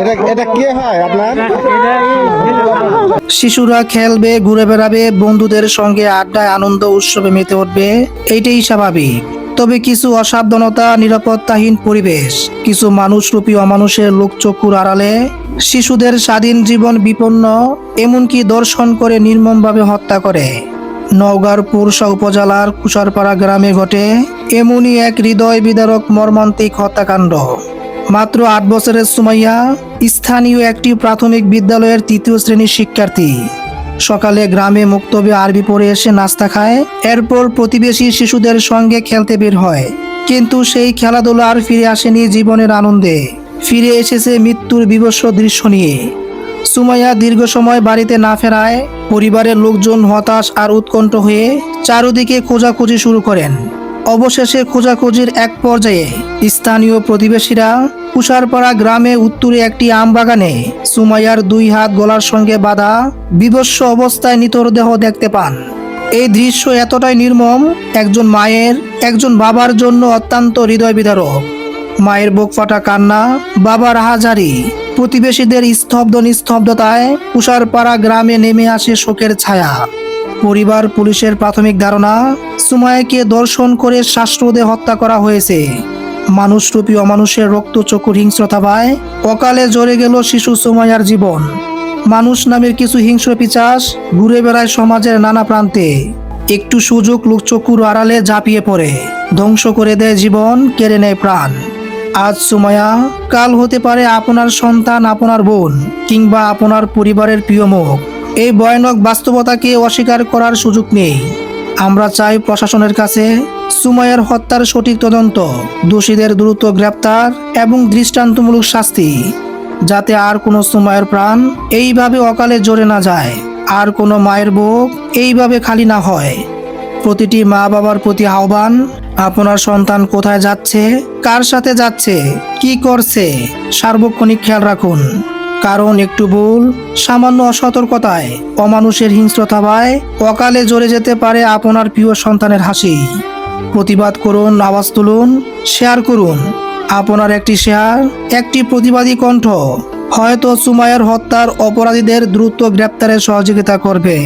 এটা এটা কে হয় আপনার? শিশুরা খেলবে ঘুরে বেড়াবে বন্ধুদের সঙ্গে আড্ডায় আনন্দ উৎসবে মেতে উঠবে এইটাই স্বাভাবিক। তবে কিছু অসাবধানতা নিরাপত্তাহীন পরিবেশ কিছু মানুষরূপী অমানুষের লোকচক্ষুর আড়ালে শিশুদের স্বাধীন জীবন বিপন্ন এমনকি দর্শন করে নির্মমভাবে হত্যা করে। নওগাঁর পুরসা উপজেলার কুষারপাড়া গ্রামে ঘটে এমনই এক হৃদয় বিদারক মর্মান্তিক হত্যাকাণ্ড। মাত্র আট বছরের সুমাইয়া স্থানীয় একটি প্রাথমিক বিদ্যালয়ের তৃতীয় শ্রেণির শিক্ষার্থী। সকালে গ্রামে মুক্তবে আরবি পড়ে এসে নাস্তা খায়, এরপর প্রতিবেশী শিশুদের সঙ্গে খেলতে বের হয়। কিন্তু সেই খেলাধুলা আর ফিরে আসেনি জীবনের আনন্দে। ফিরে এসেছে মৃত্যুর বিভৎস দৃশ্য নিয়ে। সুমাইয়া দীর্ঘ সময় বাড়িতে না ফেরায়, পরিবারের লোকজন হতাশ আর উৎকণ্ঠ হয়ে চারদিকে খোঁজাখুঁজি শুরু করেন। অবশেষে খোঁজাখুঁজির এক পর্যায়ে স্থানীয় প্রতিবেশীরা কুষারপাড়া গ্রামে উত্তরে একটি আম বাগানে সুমাইয়ার দুই হাত গলার সঙ্গে বাঁধা বিভৎস অবস্থায় নিতরদেহ দেখতে পান। এই দৃশ্য এতটাই নির্মম, একজন মায়ের, একজন বাবার জন্য অত্যন্ত হৃদয় বিদারক মায়ের বুক ফাটা কান্না, বাবার হাজারি প্রতিবেশীদের স্তব্ধ নিস্তব্ধতায় কুষারপাড়া গ্রামে নেমে আসে শোকের ছায়া। পরিবার পুলিশের প্রাথমিক ধারণা, সুমায়াকে দর্শন করে শ্বাসরোধে হত্যা করা হয়েছে। মানুষরূপী অমানুষের রক্ত চকুর হিংস্রতাবায় অকালে জ্বরে গেল শিশু সুমাইয়ার জীবন। মানুষ নামের কিছু হিংস্র পিচাস ঘুরে বেড়ায় সমাজের নানা প্রান্তে। একটু সুযোগ লোকচকুর আড়ালে ঝাঁপিয়ে পড়ে, ধ্বংস করে দেয় জীবন, কেড়ে নেয় প্রাণ। আজ সুমায়া, কাল হতে পারে আপনার সন্তান, আপনার বোন, কিংবা আপনার পরিবারের প্রিয় মুখ। এই ভয়ানক বাস্তবতাকে অস্বীকার করার সুযোগ নেই। আমরা চাই প্রশাসনের কাছে সুমাইয়ার হত্যার সঠিক তদন্ত, দোষীদের দ্রুত গ্রেপ্তার এবং দৃষ্টান্তমূলক শাস্তি, যাতে আর কোনো সুমায়ের প্রাণ এইভাবে অকালে জোরে না যায়, আর কোনো মায়ের বুক এইভাবে খালি না হয়। প্রতিটি মা বাবার প্রতি আহ্বান, আপনার সন্তান কোথায় যাচ্ছে, কার সাথে যাচ্ছে, কি করছে, সার্বক্ষণিক খেয়াল রাখুন। কারণ একটু ভুল, সামান্য অসতর্কতায়। অমানুষের হিংস্রতাবায় অকালে জ্বরে যেতে পারে আপনার প্রিয় সন্তানের হাসি। প্রতিবাদ করুন, আওয়াজ তুলুন, শেয়ার করুন। আপনার একটি শেয়ার, একটি প্রতিবাদী কণ্ঠ। হয়তো সুমায়ের হত্যার অপরাধীদের দ্রুত গ্রেপ্তারে সহযোগিতা করবে।